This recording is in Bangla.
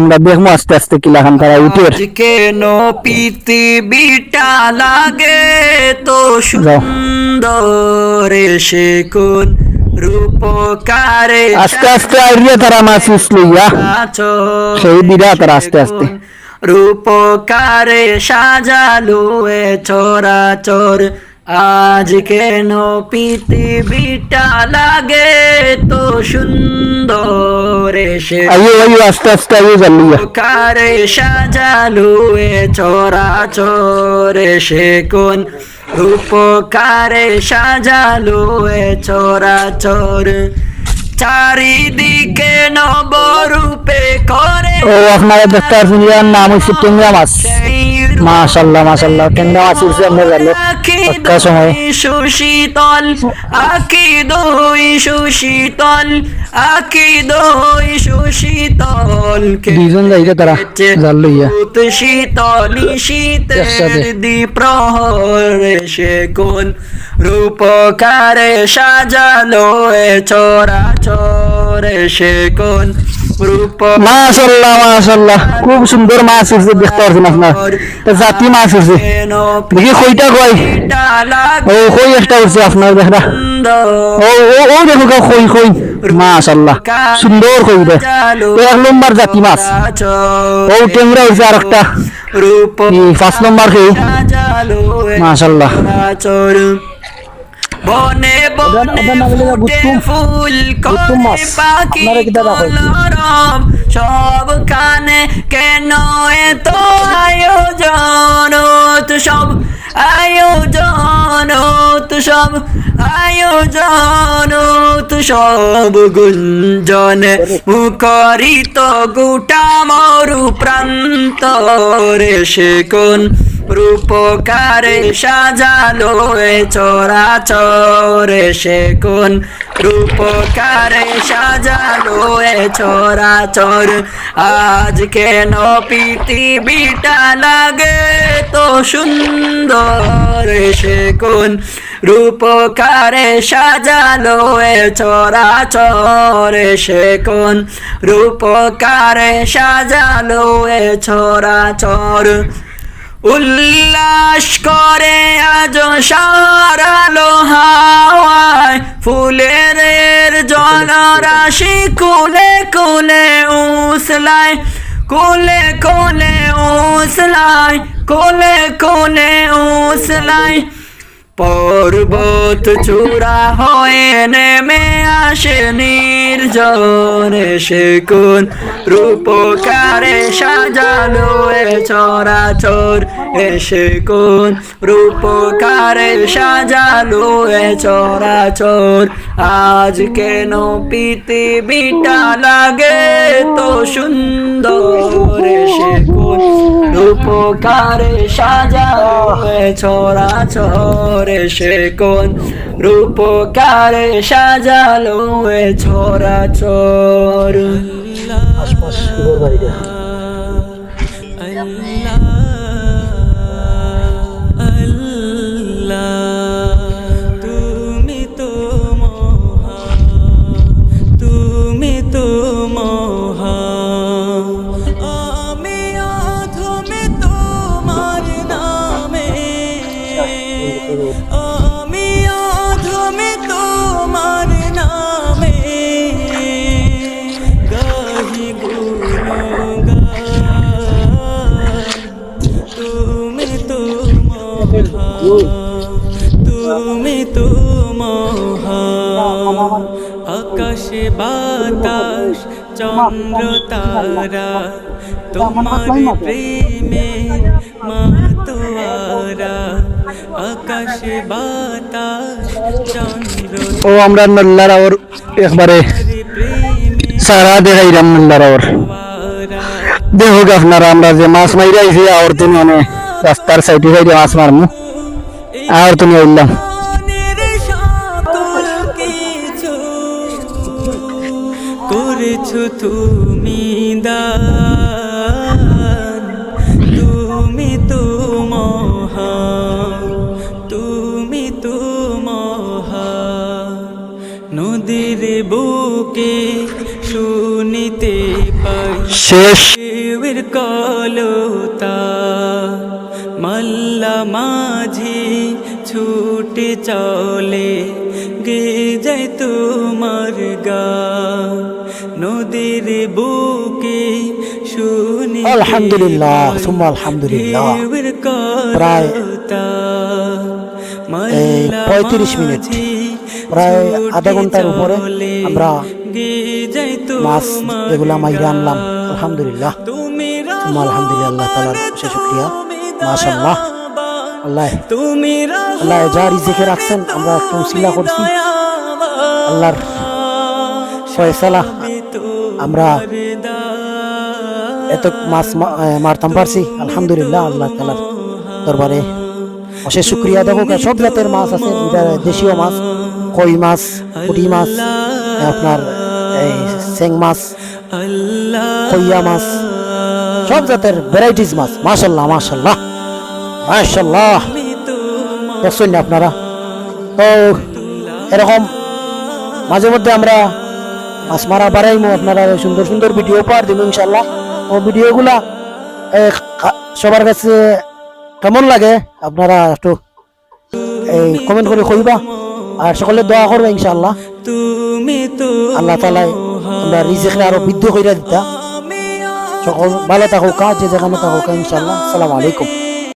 আমরা দেখব আস্তে আস্তে কিলাখান তারা উঠের কেন পৃথিবীটা লাগে তো সুন্দর সে কোন রূপকারে আস্তে আস্তে আইরিয়া তারা মাছ উস লইয়া সেই বিরা তারা আস্তে আস্তে। রূপকারে সাজালো এ চোরা চোর আজ কেন পৃথিবীটা লাগে তো সুন্দর সে আইও আইও আস্তে আস্তে কারে সাজালো এ চোরা চোরে সে কোন রূপকারে সাজালো এ চোরা চোর চারিদিকে নবরূপে করে ও আপনারা দেখতে ইয়ার নাম হচ্ছে টেঙ্গা মাছ। মাশাল্লাহ মাশাল্লাহ টেঙ্গা মাছ উঠছে আমরা গেলো একটা সময়। সুশীতল আকি দই সুশীতল আকি দই সুশীতল। দুইজন যাইছে তারা জাল লইয়া। শীতলি শীতের। দ্বীপ্রহরে সে কোন রূপকারে সাজালো চোরা চোরে সে কোন মাশাল্লাহ মাশাল্লাহ খুব সুন্দর মাছ উঠছে দেখতে পাচ্ছেন আপনার। তা জাতি মাছ উঠছে। দেখি কইটা কই ও কই একটা উঠছে আপনার দেখা ও ও ও দেখো কই কই। মাশাল্লাহ সুন্দর কই রে এক নম্বর জাতি মাছ। ও টেংরা উঠছে আর একটা পাঁচ নম্বর খেয়ে মাশাল্লাহ। বনে বনে ফুটে? ফুল মাছ। পাখি? কলরব সব কানে কেন এত আয়োজন তো সব আয়োজন তো সব আয়োজন তো সব গুঞ্জন মুখরিত গোটা মরু প্রান্ত রে সে কোন রূপকারে সাজালো এ চোরা চোরে সে কোন রূপকারে সাজালো এ চোরা চোর আজ কেন পৃথিবীটা লাগে তো সুন্দর সে কোন রূপকারে সাজালো এ চোরা চোরে সে কোন রূপকারে সাজালো এ চোরা চোর উল্লাস করে আজ সারালো হাওয়ায় ফুলের জল জলরাশি কুলে কুলে উসলায়, কোলে কোলে উসলায়, কোলে কোলে উসলায়। পর্বত চূড়া হয়ে নেমে আসে নির্জনে সে কোন রূপকারে সাজালো এ চরা চোর এসে কোন রূপকারে সাজালো এ চরা চোর আজ কেন পৃথিবীটা লাগে তো সুন্দর সে কোন রূপকারে সাজা ছড়া চোর সে কোন রূপকারে সাজালো এ চরা চোর তুমি তুমি তো মহা আকাশে বাতাস চন্দ্র তারা তোমার প্রেমে মাতোয়ারা আকাশে বাতাস চন্দ্র ও আমরা নল্লার ওর একবারে সারা দেখাইলাম নল্লার ওর গে আপনারা আমরা যে মাছ মাইরে আইছি আর তুমি মানে রাস্তার সাইডে সাইডে মাছ মারমু। আর তুমি সকল করেছ তুমি দান। তুমি তো তুমি তো মহান। নদীর বুকে শুনিতে পাই শেষ। কলতা। মাল্লা মাঝি ছুটে চলে গে যাই তোমার গা। নদীর বুকে শুনি আলহামদুলিল্লাহ, সুম্মা আলহামদুলিল্লাহ। প্রায় 35 মিনিট, প্রায় আধা ঘণ্টার উপরে আমরা মাছ এগুলা মাইরে আনলাম। আলহামদুলিল্লাহ। আলহামদুলিল্লাহ আল্লাহ তালার শুক্রিয়া। মাশাল্লাহ আল্লাহ আল্লাহ যা রিজিকে রাখছেন আমরা করছি। আল্লাহর ফয়সালা আমরা এত মাছ মারতাম পারছি আলহামদুলিল্লাহ আল্লাহ তালার দরবারে অশেষ শুক্রিয়া দেখো সব জাতের মাছ আছে দেশীয় মাছ কই মাছ পুঁটি মাছ আপনার এই চেং মাছ কইয়া মাছ সব জাতের ভ্যারাইটিস মাছ মাশাল্লাহ মাশাল্লাহ মাশাল্লাহ দেখছেন আপনারা? তো এরকম মাঝে মধ্যে আমরা মাছ মারা বাড়াইমো, আপনারা সুন্দর সুন্দর ভিডিও পার দিব ইনশাল্লাহ ও ভিডিওগুলা সবার কাছে কেমন লাগে আপনারা একটু এই কমেন্ট করে কইবা। আর সকলে দোয়া করবে ইনশাল্লাহ তুমি আল্লাহ তালায় আমরা রিজিকরে আরও বৃদ্ধি কইরা দিতা। সকল ভালো থাকুক, যে যেখানে থাকুক ইনশাল্লাহ আসসালামু আলাইকুম।